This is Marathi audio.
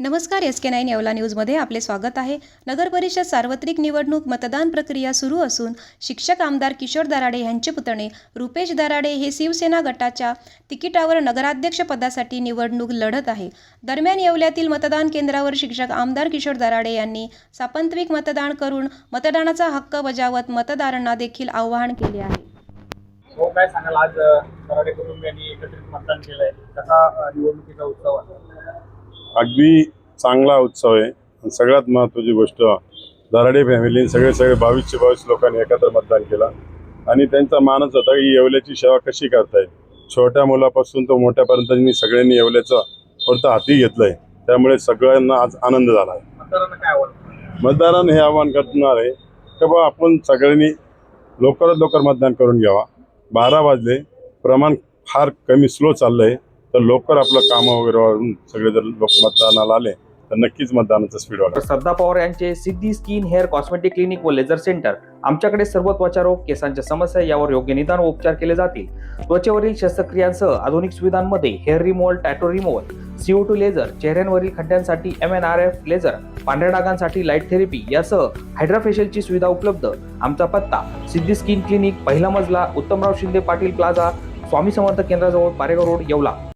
नमस्कार एस के नाईन येवला न्यूजमध्ये आपले स्वागत आहे. नगर परिषद सार्वत्रिक निवडणूक मतदान प्रक्रिया सुरू असून शिक्षक आमदार किशोर दराडे यांचे पुतणे रुपेश दराडे हे शिवसेना गटाच्या तिकिटावर नगराध्यक्षपदासाठी निवडणूक लढत आहे. दरम्यान येवल्यातील मतदान केंद्रावर शिक्षक आमदार किशोर दराडे यांनी सापंत्विक मतदान करून मतदानाचा हक्क बजावत मतदारांना देखील आवाहन केले आहे. हो काय सांगाल? आज दराडे कुटुंबियांनी एकत्रित मतदान केलंय. कसा निवडणुकीचा उत्सव आहे? अगदी चांगला उत्सव आहे. आणि सगळ्यात महत्त्वाची गोष्ट दराडे फॅमिली सगळे सगळे बावीसशे बावीस लोकांनी एकत्र मतदान केलं. आणि त्यांचा मानच होता की येवल्याची सेवा कशी करताय छोट्या मुलापासून तो मोठ्यापर्यंत सगळ्यांनी येवल्याचं फक्त हाती घेतलंय. त्यामुळे सगळ्यांना आज आनंद झाला आहे. मतदारांना हे आवाहन करणार आहे की बा आपण सगळ्यांनी लवकरात लवकर मतदान करून घ्यावा. बारा वाजले. प्रमाण फार कमी स्लो चाललंय. तर लवकर आपलं कामं वगैरे वाढून सगळे जर लोक मतदानाला आले तर नक्कीच मतदानाचं स्पीड वाढेल. श्रद्धा पवार यांचे Siddhi skin hair cosmetic clinic व लेझर सेंटर. आमच्याकडे सर्व त्वचारोग केसांच्या समस्या यावर योग्य निदान व उपचार केले जातील. त्वचेवरील शस्त्रक्रियांसह आधुनिक सुविधांमध्ये hair removal tattoo removal CO two laser चेहऱ्यांवरील खड्ड्यांसाठी M N R F laser पांढऱ्या डागांसाठी लाइट थेरपी यासह हायड्राफेशियलची सुविधा उपलब्ध. आमचा पत्ता सिद्धी स्किन क्लिनिक पहिला मजला उत्तमराव शिंदे पाटील प्लाझा स्वामी समर्थ केंद्राजवळ पारेगाव रोड येवला.